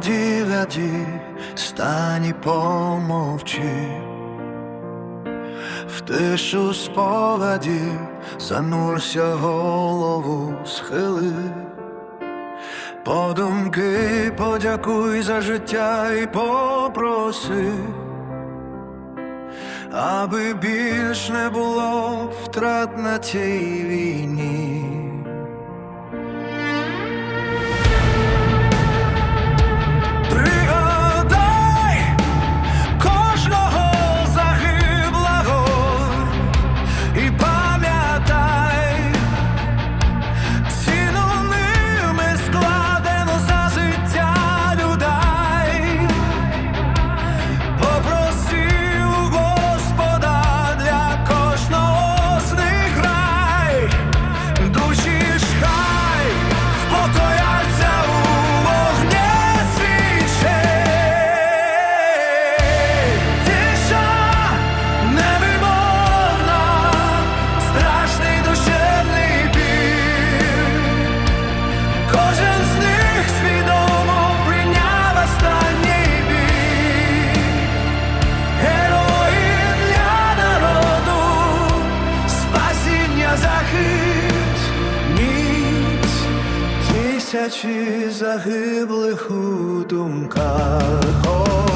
молоді гляді, стань помовчи, в тишу спогадів занурся голову схили. Подумки подякуй за життя і попроси, аби більш не було втрат на цій війні. Тисячі загиблих у думках.